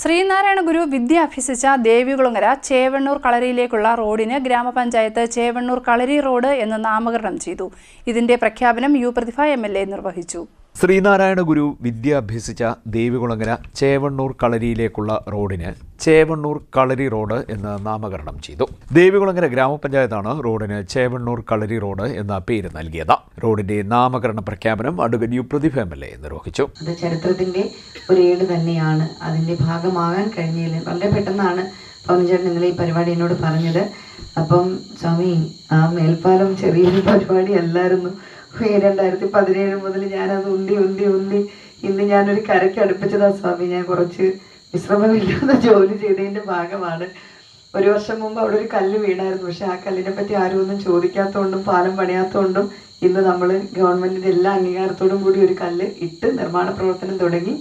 ശ്രീനാരായണ ഗുരു വിദ്യ അഭ്യസിച്ച ദേവികുളങ്ങര ചേവണ്ണൂർ കളരിയിലേക്കുള്ള റോഡിന് ഗ്രാമപഞ്ചായത്ത് ചേവണ്ണൂർ കളരി റോഡ് എന്ന് നാമകരണം ചെയ്തു. ഇതിന്റെ പ്രഖ്യാപനം യു പ്രതിഭ എം നിർവഹിച്ചു. ശ്രീനാരായണ ഗുരു വിദ്യ അഭ്യസിച്ച ദേവികുളങ്ങര ചേവണ്ണൂർ കളരിയിലേക്കുള്ള റോഡിന് ചേവണ്ണൂർ കളരി റോഡ് എന്ന് നാമകരണം ചെയ്തു. ദേവികുളങ്ങര ഗ്രാമപഞ്ചായത്താണ് റോഡിന് ചേവണ്ണൂർ കളരി റോഡ് എന്ന പേര് നൽകിയത്. റോഡിന്റെ നാമകരണ പ്രഖ്യാപനം U Prathibha M L A നിർവഹിച്ചു. ചരിത്രത്തിന്റെ ഒരു ഏട് തന്നെയാണ്. അതിന്റെ ഭാഗമാകാൻ കഴിഞ്ഞതിൽ വളരെ പെട്ടെന്നാണ് പവൻചേട്ടൻ ഇന്നലെ ഈ പരിപാടി എന്നോട് പറഞ്ഞത്. അപ്പം സ്വാമി ആ മേൽപ്പാലം ചെറിയൊരു പരിപാടി അല്ലായിരുന്നു. ഈ രണ്ടായിരത്തി പതിനേഴ് മുതൽ ഞാനത് ഉന്തി ഉന്തി ഉന്തി. ഇന്ന് ഞാനൊരു കരയ്ക്ക് അടുപ്പിച്ചതാ സ്വാമി. ഞാൻ കുറച്ച് വിശ്രമമില്ലാതെ ജോലി ചെയ്തതിന്റെ ഭാഗമാണ്. ഒരു വർഷം മുമ്പ് അവിടെ ഒരു കല്ല് വീണായിരുന്നു. പക്ഷെ ആ കല്ലിനെ പറ്റി ആരും ഒന്നും ചോദിക്കാത്തതുകൊണ്ടും പാലം പണിയാത്തതുകൊണ്ടും ഇന്ന് നമ്മൾ ഗവൺമെന്റിന്റെ എല്ലാ അംഗീകാരത്തോടും കൂടി ഒരു കല്ല് ഇട്ട് നിർമ്മാണ പ്രവർത്തനം തുടങ്ങി.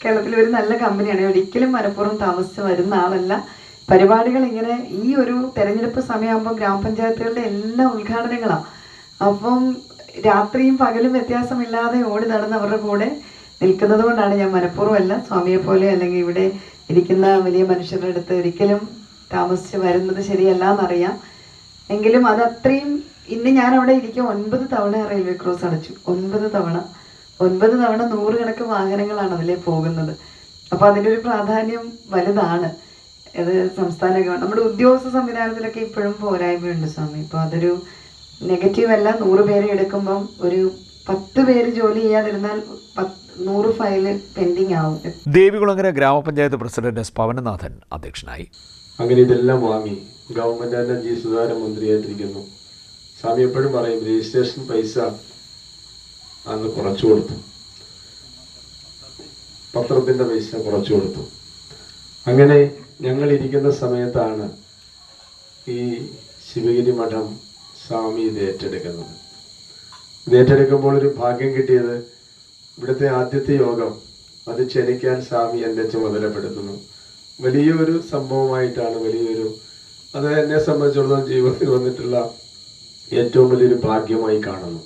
കേരളത്തിൽ ഒരു നല്ല കമ്പനിയാണ്. ഒരിക്കലും മനഃപൂർവം താമസിച്ച് വരുന്ന ആളല്ല. പരിപാടികൾ ഇങ്ങനെ ഈ ഒരു തെരഞ്ഞെടുപ്പ് സമയമാകുമ്പോൾ ഗ്രാമപഞ്ചായത്തുകളുടെ എല്ലാ ഉദ്ഘാടനങ്ങളാണ് അപ്പം രാത്രിയും പകലും വ്യത്യാസമില്ലാതെ ഓടി നടന്ന് അവരുടെ കൂടെ നിൽക്കുന്നത് കൊണ്ടാണ് ഞാൻ മനഃപൂർവമല്ല സ്വാമിയെ പോലെ അല്ലെങ്കിൽ ഇവിടെ ഇരിക്കുന്ന വലിയ മനുഷ്യരുടെ അടുത്ത് ഒരിക്കലും താമസിച്ച് വരുന്നത് ശരിയല്ല എന്നറിയാം. എങ്കിലും അത് അത്രയും ഇന്ന് ഞാൻ അവിടെ ഇരിക്കും ഒൻപത് തവണ റെയിൽവേ ക്രോസ് അടച്ചു. ഒൻപത് തവണ. ഒൻപത് തവണ നൂറുകണക്ക് വാഹനങ്ങളാണ് അതിലെ പോകുന്നത്. അപ്പൊ അതിന്റെ ഒരു പ്രാധാന്യം വലുതാണ്. ഇത് സംസ്ഥാന നമ്മുടെ ഉദ്യോഗസ്ഥ സംവിധാനത്തിലൊക്കെ ഇപ്പോഴും പോരായ്മയുണ്ട് സ്വാമി. ഇപ്പൊ അതൊരു നെഗറ്റീവ് അല്ല നൂറ് പേര് എടുക്കുമ്പം ഒരു പത്ത് പേര് ജോലി ചെയ്യാതിരുന്നാൽ നൂറ് ഫയൽ പെൻഡിങ് ആവും. ദേവികുളങ്ങര ഗ്രാമപഞ്ചായത്ത് പ്രസിഡന്റ് എസ് പവനനാഥൻ അധ്യക്ഷനായി. അങ്ങനെ ഇതെല്ലാം വാങ്ങി ഗവൺമെന്റ് തന്നെ ജി സുധാകരൻ മന്ത്രിയായിട്ടിരിക്കുന്നു. സ്വാമി എപ്പോഴും പറയും രജിസ്ട്രേഷൻ പൈസ അന്ന് കുറച്ചു കൊടുത്തു. പത്രത്തിന്റെ പൈസ കുറച്ചു കൊടുത്തു. അങ്ങനെ ഞങ്ങൾ ഇരിക്കുന്ന സമയത്താണ് ഈ ശിവഗിരി മഠം സ്വാമി ഇത് ഏറ്റെടുക്കുന്നത്. ഇത് ഏറ്റെടുക്കുമ്പോൾ ഒരു ഭാഗ്യം കിട്ടിയത് ഇവിടുത്തെ ആദ്യത്തെ യോഗം അത് ക്ഷണിക്കാൻ സ്വാമി എന്നെ ചുമതലപ്പെടുത്തുന്നു. വലിയൊരു സംഭവമായിട്ടാണ് വലിയൊരു അത് എന്നെ സംബന്ധിച്ചിടത്തോളം ജീവിതത്തിൽ വന്നിട്ടുള്ള ഏറ്റവും വലിയൊരു ഭാഗ്യമായി കാണുന്നു.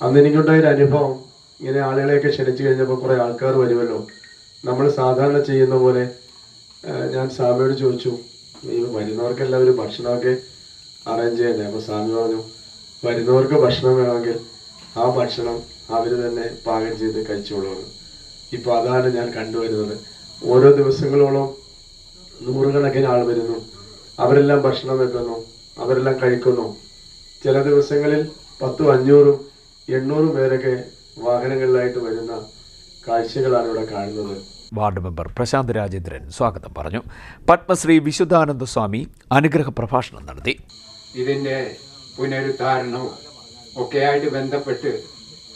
അന്ന് എനിക്കുണ്ടായ ഒരു അനുഭവം ഇങ്ങനെ ആളുകളെയൊക്കെ ക്ഷണിച്ചു കഴിഞ്ഞപ്പോൾ കുറേ ആൾക്കാർ വരുമല്ലോ. നമ്മൾ സാധാരണ ചെയ്യുന്ന പോലെ ഞാൻ സ്വാമിയോട് ചോദിച്ചു ഈ വരുന്നവർക്കെല്ലാം ഒരു ഭക്ഷണമൊക്കെ അറേഞ്ച് ചെയ്യണ്ടേ അപ്പോൾ സ്വാമി പറഞ്ഞു വരുന്നവർക്ക് ഭക്ഷണം വേണമെങ്കിൽ ആ ഭക്ഷണം അവർ തന്നെ പാകം ചെയ്ത് കഴിച്ചോളുമെന്ന് ഇപ്പോൾ അതാണ് ഞാൻ കണ്ടുവരുന്നത്. ഓരോ ദിവസങ്ങളോളം നൂറുകണക്കിന് ആൾ വരുന്നു. അവരെല്ലാം ഭക്ഷണം വെക്കുന്നു അവരെല്ലാം കഴിക്കുന്നു. ചില ദിവസങ്ങളിൽ പത്തും അഞ്ഞൂറും എണ്ണൂറും പേരൊക്കെ വാഹനങ്ങളിലായിട്ട് വരുന്ന കാഴ്ചകളാണ് ഇവിടെ കാണുന്നത്. വാർഡ് മെമ്പർ പ്രശാന്ത് രാജേന്ദ്രൻ സ്വാഗതം പറഞ്ഞു. പത്മശ്രീ വിശുദ്ധാനന്ദ സ്വാമി അനുഗ്രഹ പ്രഭാഷണം നടത്തി. ഇതിന്റെ പുനരുദ്ധാരണവും ഒക്കെയായിട്ട് ബന്ധപ്പെട്ട്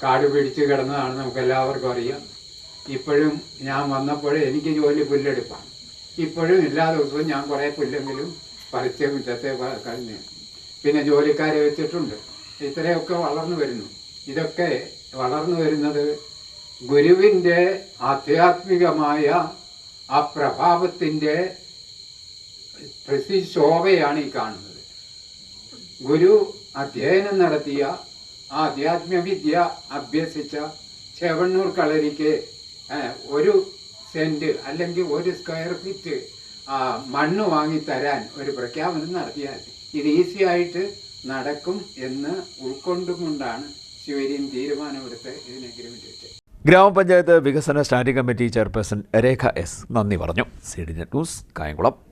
കാട് പിടിച്ച് കിടന്നതാണ് നമുക്ക് എല്ലാവർക്കും അറിയാം. ഇപ്പോഴും ഞാൻ വന്നപ്പോൾ എനിക്ക് ജോലി പുല്ലെടുപ്പാണ്. ഇപ്പോഴും എല്ലാ ദിവസവും ഞാൻ കുറേ പുല്ലെങ്കിലും പറിച്ച് മുറ്റത്തെ കഴിഞ്ഞ് പിന്നെ ജോലിക്കാരെ വെച്ചിട്ടുണ്ട്. ഇത്രയൊക്കെ വളർന്നു വരുന്നു. ഇതൊക്കെ വളർന്നു വരുന്നത് ഗുരുവിന്റെ ആധ്യാത്മികമായ ആ പ്രഭാവത്തിന്റെ പ്രതിശോഭയാണ് ഈ കാണുന്നത്. ഗുരു അധ്യയനം നടത്തിയ ആ ആധ്യാത്മവിദ്യ അഭ്യസിച്ച ചെവണ്ണൂർ കളരിക്ക് ഒരു സെന്റ് അല്ലെങ്കിൽ ഒരു സ്ക്വയർ ഫീറ്റ് മണ്ണ് വാങ്ങിത്തരാൻ ഒരു പ്രഖ്യാപനം നടത്തിയാൽ ഇത് ഈസി ആയിട്ട് നടക്കും എന്ന് ഉൾക്കൊണ്ടുകൊണ്ടാണ് ശിവരിയും തീരുമാനമെടുത്ത് ഇതിനെ അഗ്രിമെന്റ് വെച്ചത്. ഗ്രാമപഞ്ചായത്ത് വികസന standing committee chairperson Rekha S നന്ദി പറഞ്ഞു. C D news Kayamkulam.